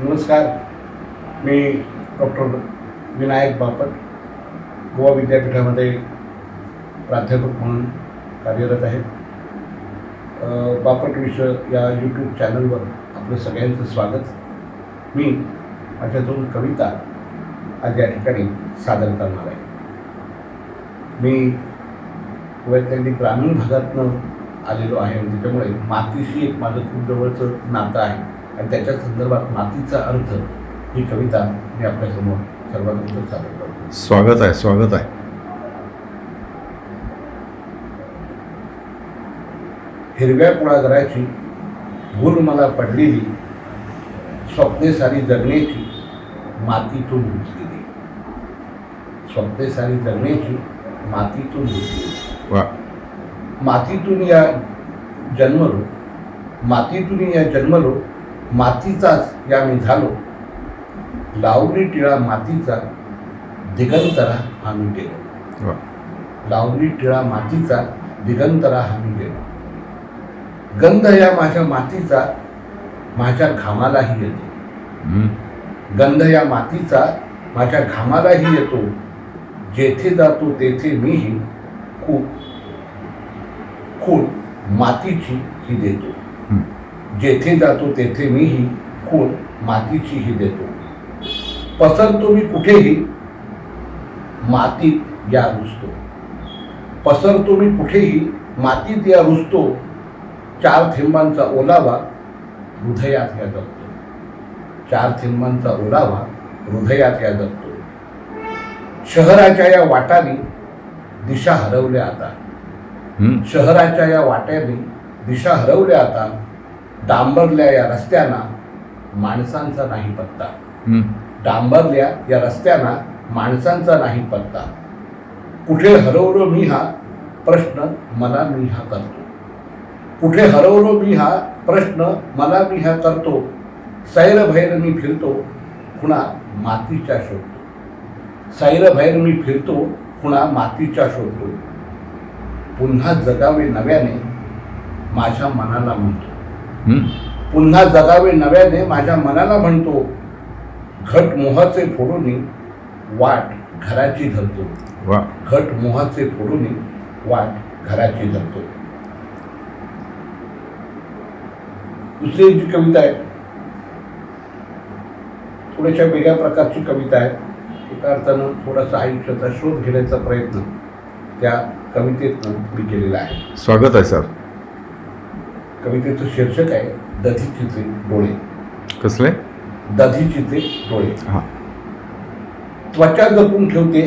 नमस्कार. मी डॉक्टर विनायक बापट गोवा विद्यापीठामध्ये प्राध्यापक म्हणून कार्यरत आहे. बापट विषय या यूट्यूब चॅनलवर आपलं सगळ्यांचं स्वागत. मी माझ्या दोन कविता आज या ठिकाणी सादर करणार आहे. मी गोव्यातल्या ग्रामीण भागातनं आलेलो आहे आणि त्याच्यामुळे मातीशी एक माझं खूप जवळचं नातं आहे. आणि त्याच्या संदर्भात मातीचा अर्थ ही कविता मी आपल्यासमोर सर्वात अगोदर सादर करतो. स्वागत आहे स्वागत आहे. हिरव्या कुळागराची भूल मला पडलेली स्वप्ने सारी जगण्याची मातीतून घुसलेली स्वप्ने सारी जगण्याची मातीतून वा. मातीतून या जन्मलो मातीतून या जन्मलो मातीचाच या मी झालो. लावणी टिळा मातीचा दिगंतरा हा मी गेलो लावणी टिळा मातीचा दिगंतरा हा मी गेलो. गंध या माझ्या मातीचा माझ्या घामालाही येतो. गंध या मातीचा माझ्या घामालाही येतो. जेथे जातो तेथे मीही खूप खूण मातीची ही देतो. जेथे जातो तेथे मीही खूण मातीची ही देतो. पसरतो मी कुठेही मातीत या रुजतो. पसरतो मी कुठेही मातीत या रुजतो. चार थेंबांचा ओलावा हृदयात या जगतो. चार थेंबांचा ओलावा हृदयात या जगतो. शहराच्या या वाटाने दिशा हरवल्या आता. शहराच्या या वाट्याने दिशा हरवल्या आता. डांबरल्या या रस्त्यांना माणसांचा नाही पत्ता. डांबरल्या या रस्त्यांना माणसांचा नाही पत्ता. कुठे हरवलो मी हा प्रश्न मला मी हा करतो. कुठे हरवलो मी हा प्रश्न मला मी हा करतो. सैरभैर मी फिरतो खुणा मातीच्या शोधतो. सैरभैर मी फिरतो खुणा मातीच्या शोधतो. पुन्हा जगावे नव्याने माझ्या मनाला म्हणतो. पुन्हा जगावे नव्याने माझ्या मनाला म्हणतो घट मोहाचे फोडून वाट घराची धरतो. वा. घट मोहाचे फोडून वाट घराची धरतो. दुसरी जी कविता आहे थोड्याशा वेगळ्या प्रकारची कविता आहे. एका अर्थानं थोडासा आयुष्याचा शोध घेण्याचा प्रयत्न त्या कवितेतनं मी केलेला आहे. स्वागत आहे सर. कवितेचं शीर्षक आहे दधीचीचे डोळे. कसले? दधीचीचे डोळे. हां. त्वचा जपून ठेवते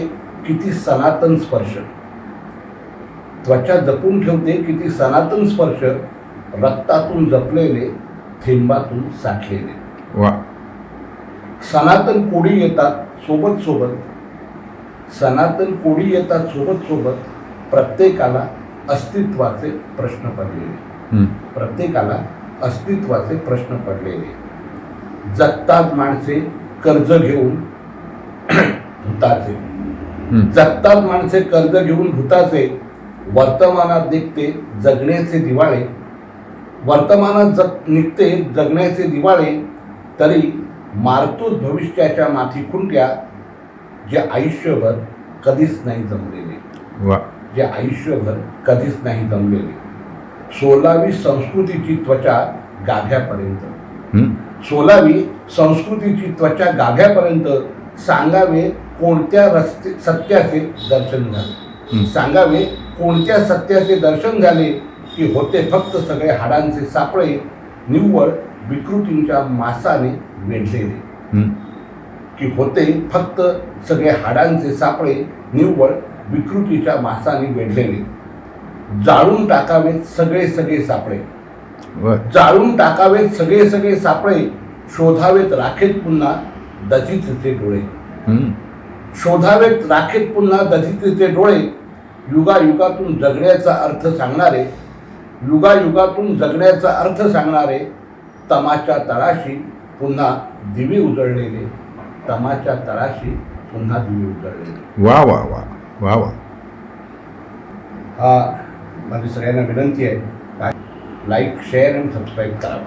किती सनातन स्पर्श. त्वचा जपून ठेवते किती सनातन स्पर्श रक्तातून जपलेले थेंबातून साठलेले. वा. सनातन कोडी येतात सोबत सोबत. सनातन कोडी येतात सोबत सोबत प्रत्येकाला अस्तित्वाचे प्रश्न पडलेले. प्रत्येकाला अस्तित्वाचे प्रश्न पडलेले जगतात माणसे कर्ज घेऊन भूताचे. जगतात माणसे कर्ज घेऊन भूताचे. वर्तमानात निघते जगण्याचे दिवाळे. वर्तमानात जग निघते जगण्याचे दिवाळे. तरी मारतोच भविष्याच्या माथी खुंट्या जे आयुष्यभर कधीच नाही जमलेले. जे आयुष्यभर कधीच नाही जमलेले. सोलावी संस्कृतीची त्वचा गाभ्यापर्यंत. सोलावी संस्कृतीची त्वचा गाभ्यापर्यंत सांगावे कोणत्या रस्ते सत्याचे दर्शन. झाले सांगावे कोणत्या सत्याचे दर्शन झाले की होते फक्त सगळे हाडांचे सापळे निव्वळ विकृतींच्या मासाने वेढलेले. की होते फक्त सगळे हाडांचे सापळे निव्वळ विकृतीच्या मासाने वेढलेले जाळून टाकावेत सगळे सगळे सापळे. जाळून टाकावेत सगळे सगळे सापळे शोधावेत राखेत पुन्हा दधीचे डोळे. शोधावेत राखेत पुन्हा दधीचे डोळे. युगायुगातून जगण्याचा अर्थ सांगणारे युगायुगातून जगण्याचा अर्थ सांगणारे तमाच्या तळाशी पुन्हा दिवे उजळलेले. तमाच्या तळाशी पुन्हा दिवे उजळलेले. वा वा वा वा वा. हा माझी सगळ्यांना विनंती आहे लाईक शेअर आणि सबस्क्राईब करा.